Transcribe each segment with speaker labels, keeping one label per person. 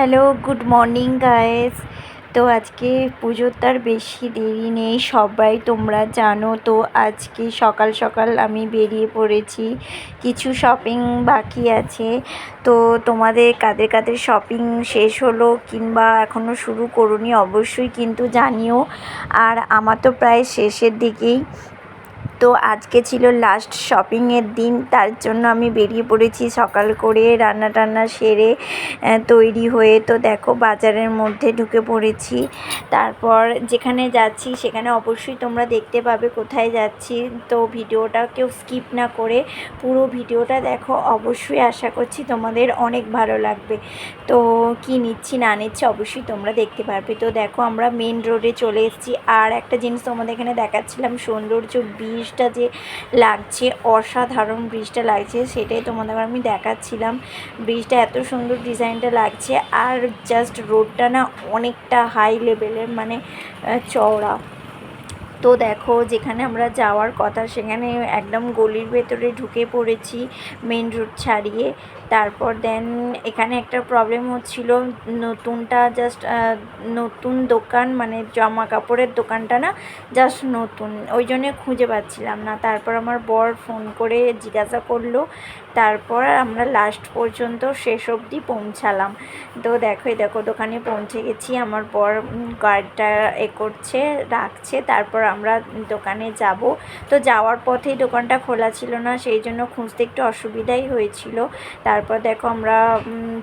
Speaker 1: Hello, good morning guys তো আজকে পুজোর তার বেশি দেরি নেই, সবাই তোমরা জানো। তো আজকে সকাল সকাল আমি বেরিয়ে পড়েছি, কিছু শপিং বাকি আছে। তো তোমাদের কাদের কাদের শপিং শেষ হলো কিংবা এখনও শুরু করনি, অবশ্যই কিন্তু জানিও। আর আমার তো প্রায় শেষের দিকেই। তো আজকে ছিল লাস্ট শপিংয়ের দিন, তার জন্য আমি বেরিয়ে পড়েছি সকাল করে রান্না টান্না সেরে তৈরি হয়ে তো দেখো বাজারের মধ্যে ঢুকে পড়েছি। তারপর যেখানে যাচ্ছি সেখানে অবশ্যই তোমরা দেখতে পাবে কোথায় যাচ্ছি। তো ভিডিওটা কেউ স্কিপ না করে পুরো ভিডিওটা দেখো, অবশ্যই আশা করছি তোমাদের অনেক ভালো লাগবে। তো কি নিচ্ছি, না নিচ্ছি অবশ্যই তোমরা দেখতে পারবে। তো দেখো আমরা মেন রোডে চলে এসেছি। আর একটা জিনিস তোমাদের এখানে দেখাচ্ছিলাম, সৌন্দর্য বিষ ব্রিজটা যে লাগছে, অসাধারণ ব্রিজটা লাগছে, সেটাই তোমাদের আমি দেখাচ্ছিলাম। ব্রিজটা এত সুন্দর ডিজাইনটা লাগছে, আর জাস্ট রোডটা না অনেকটা হাই লেভেলের মানে চওড়া। তো দেখো, যেখানে আমরা যাওয়ার কথা, সেখানে একদম গলির ভেতরে ঢুকে পড়েছি মেন রোড ছাড়িয়ে। তারপর দেন এখানে একটা প্রবলেম হচ্ছিল, নতুনটা জাস্ট নতুন দোকান মানে জামা কাপড়ের দোকানটা না জাস্ট নতুন। ওই জন্যে খুঁজে পাচ্ছিলাম না। তারপর আমার বর ফোন করে জিজ্ঞাসা করল। তারপর আমরা লাস্ট পর্যন্ত শেষ অবধি পৌঁছালাম। তো দেখো দেখো, দোকানে পৌঁছে গেছি। আমার বর গাড়িটা এ করছে, রাখছে। তারপর আমরা দোকানে যাব। তো যাওয়ার পথেই দোকানটা খোলা ছিল না, সেই জন্য খুঁজতে একটু অসুবিধাই হয়েছিল। তারপর দেখো আমরা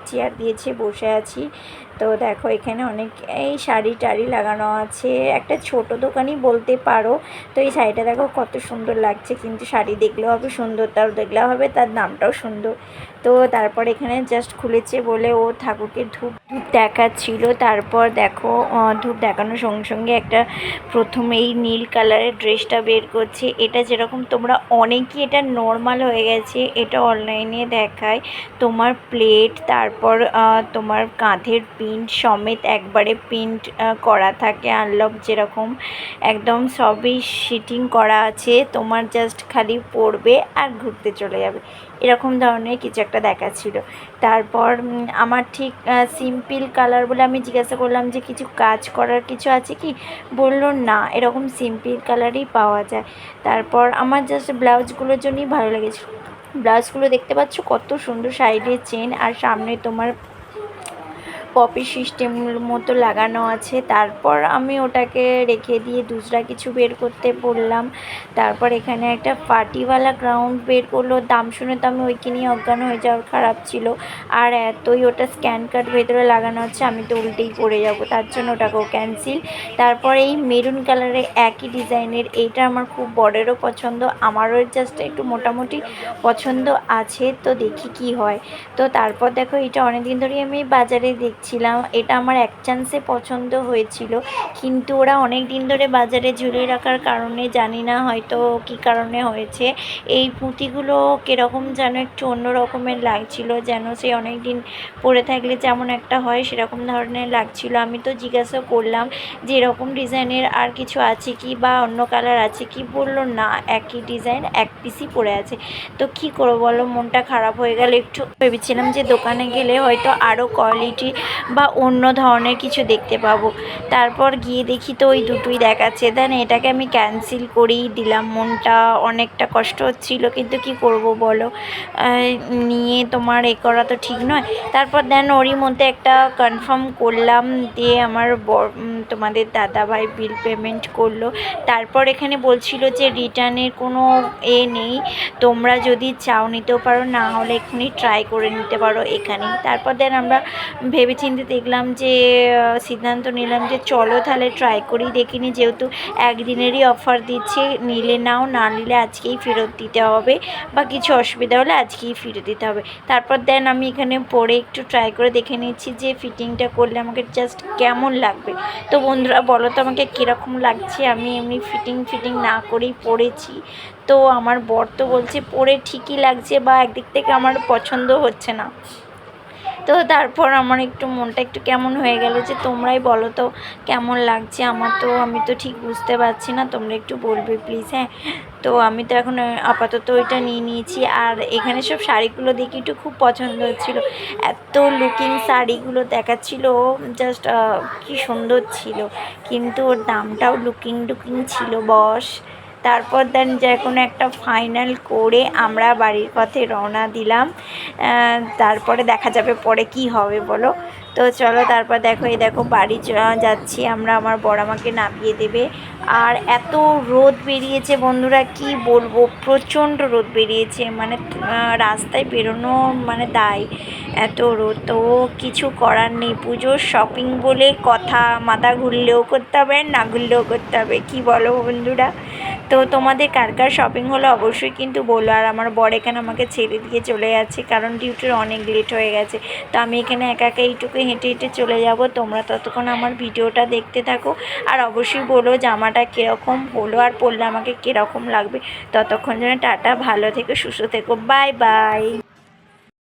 Speaker 1: চেয়ার দিয়েছে, বসে আছি। তো দেখো, এখানে অনেক, এই শাড়ি টাড়ি লাগানো আছে। একটা ছোট দোকানই বলতে পারো। তো এই শাড়িটা দেখো, কত সুন্দর লাগছে। কিন্তু শাড়ি দেখলেও হবে সুন্দর তার দেখলেও হবে তার দামটাও সুন্দর। তো তারপর এখানে জাস্ট খুলেছে বলে ও ঠাকুরকে ধূপ ধূপ দেখাচ্ছিল। তারপর দেখো ধূপ দেখানোর সঙ্গে সঙ্গে একটা প্রথমে এই নীল কালারের ড্রেসটা বের করছে। এটা যেরকম তোমরা অনেকই এটা নর্মাল হয়ে গেছে, এটা অনলাইনে দেখায়। তোমার প্লেট তারপর তোমার কাঁধের প্রিন্ট সমেত একবারে প্রিন্ট করা থাকে আনলক যেরকম। একদম সবই শিটিং করা আছে, তোমার জাস্ট খালি পড়বে আর ঘুরতে চলে যাবে। এরকম ধরনের কিছু একটা দেখাচ্ছিল তারপর আমার ঠিক সিম্পল কালার বলে আমি জিজ্ঞাসা করলাম যে, কিছু কাজ করার কিছু আছে কি? বলল, না, এরকম সিম্পল কালারই পাওয়া যায়। তারপর আমার জাস্ট ব্লাউজগুলোর জন্যই ভালো লেগেছে ব্লাউজগুলো দেখতে পাচ্ছ কত সুন্দর সাইডের চেন আর সামনে তোমার পপি সিস্টেমের মতো লাগানো আছে। তারপর আমি ওটাকে রেখে দিয়ে দুসরা কিছু বের করতে বললাম। তারপর এখানে একটা পার্টিওয়ালা গ্রাউন্ড বের করল। দাম শুনে তো আমি ওইকে নিয়ে অজ্ঞান হয়ে যাওয়ার খারাপ ছিল। আর এতই ওটা স্ক্যান কার্ড ভেতরে লাগানো হচ্ছে, আমি তো উল্টেই পড়ে যাব। তার জন্য ওটাকেও ক্যান্সেল তারপর এই মেরুন কালারের একই ডিজাইনের এইটা আমার খুব বড়েরও পছন্দ। আমারও জাস্ট একটু মোটামুটি পছন্দ আছে। তো দেখি কি হয়। তো তারপর দেখো, এটা অনেকদিন ধরেই আমি বাজারে দেখছি। দেখছিলাম এটা আমার এক চান্সে পছন্দ হয়েছিল। কিন্তু ওরা অনেক দিন ধরে বাজারে ঝুলিয়ে রাখার কারণে জানি না হয়তো কী কারণে হয়েছে। এই পুঁতিগুলো কীরকম যেন একটু অন্য রকমের লাগছিল, যেন সে অনেক দিন পরে থাকলে যেমন একটা হয় সেরকম ধরনের লাগছিল। আমি তো জিজ্ঞাসা করলাম যে এরকম ডিজাইনের আর কিছু আছে কি বা অন্য কালার আছে কি? বলল, না, একই ডিজাইন, এক পিসই পরে আছে। তো কী করব বলো, মনটা খারাপ হয়ে গেল। একটু ভেবেছিলাম যে দোকানে গেলে হয়তো আরও কোয়ালিটি বা অন্য ধরনের কিছু দেখতে পাবো। তারপর গিয়ে দেখি তো ওই দুটোই দেখাচ্ছে। দেন এটাকে আমি ক্যান্সেল করেই দিলাম। মনটা অনেকটা কষ্ট হচ্ছিল, কিন্তু কি করব বলো? নিয়ে তোমার এ করা তো ঠিক নয়। তারপর দেন ওরই মধ্যে একটা কনফার্ম করলাম দিয়ে আমার তোমাদের দাদাভাই বিল পেমেন্ট করল। তারপর এখানে বলছিল যে রিটার্নের কোনো এ নেই। তোমরা যদি চাও নিতেও পারো, না হলে এক্ষুনি ট্রাই করে নিতে পারো এখানেই। তারপর দেন আমরা ভেবেছি চিন্তে দেখলাম যে সিদ্ধান্ত নিলাম যে চলো তাহলে ট্রাই করেই দেখিনি যেহেতু একদিনেরই অফার দিচ্ছে, নিলে নাও, না নিলে আজকেই ফেরত দিতে হবে বা কিছু অসুবিধা হলে আজকেই ফিরে দিতে হবে। তারপর দেন আমি এখানে পরে একটু ট্রাই করে দেখে নিচ্ছি যে ফিটিংটা করলে আমাকে জাস্ট কেমন লাগবে। তো বন্ধুরা, বলো তো আমাকে কীরকম লাগছে? আমি এমনি ফিটিং ফিটিং না করেই পরেছি তো আমার বর তো বলছে পরে ঠিকই লাগছে বা একদিক থেকে আমার পছন্দ হচ্ছে না। তো তারপর আমার একটু মনটা একটু কেমন হয়ে গেল যে তোমরাই বলো তো কেমন লাগছে আমার তো, আমি তো ঠিক বুঝতে পারছি না, তোমরা একটু বলবে প্লিজ হ্যাঁ। তো আমি তো এখন আপাতত ওইটা নিয়ে নিয়েছি আর এখানে সব শাড়িগুলো দেখে একটু খুব পছন্দ হচ্ছিল। এত লুকিং শাড়িগুলো দেখাচ্ছিল জাস্ট কি সুন্দর ছিল। কিন্তু ওর দামটাও লুকিং লুকিং ছিল বস তারপর দেন যে কোনো একটা ফাইনাল করে আমরা বাড়ির পথে রওনা দিলাম তারপরে দেখা যাবে পরে কি হবে বলো? তো চলো তারপর দেখো, এই দেখো বাড়ি যাচ্ছি আমরা, আমার বড় আমাকে নামিয়ে দেবে। আর এত রোদ বেরিয়েছে বন্ধুরা, কি বলব? প্রচণ্ড রোদ বেরিয়েছে মানে রাস্তায় বেরোনো মানে দায়, এত রোদ। তো কিছু করার নেই পুজোর শপিং বলে কথা, মাথা ঘুরলেও করতে হবে, না ঘুরলেও করতে হবে, কি বলো বন্ধুরা? তো তোমাদের কার কার শপিং হলো অবশ্যই কিন্তু বলো। আর আমার বর এখানে আমাকে ছেড়ে দিয়ে চলে যাচ্ছে কারণ ডিউটির অনেক লেট হয়ে গেছে। তো আমি এখানে একা একা এইটুকু হেঁটে হেঁটে চলে যাব। তোমরা ততক্ষণ আমার ভিডিওটা দেখতে থাকো। আর অবশ্যই বলো জামাটা কীরকম হলো আর পরলে আমাকে কীরকম লাগবে। ততক্ষণ যেন টাটা, ভালো থেকো, সুস্থ থেকো। Bye bye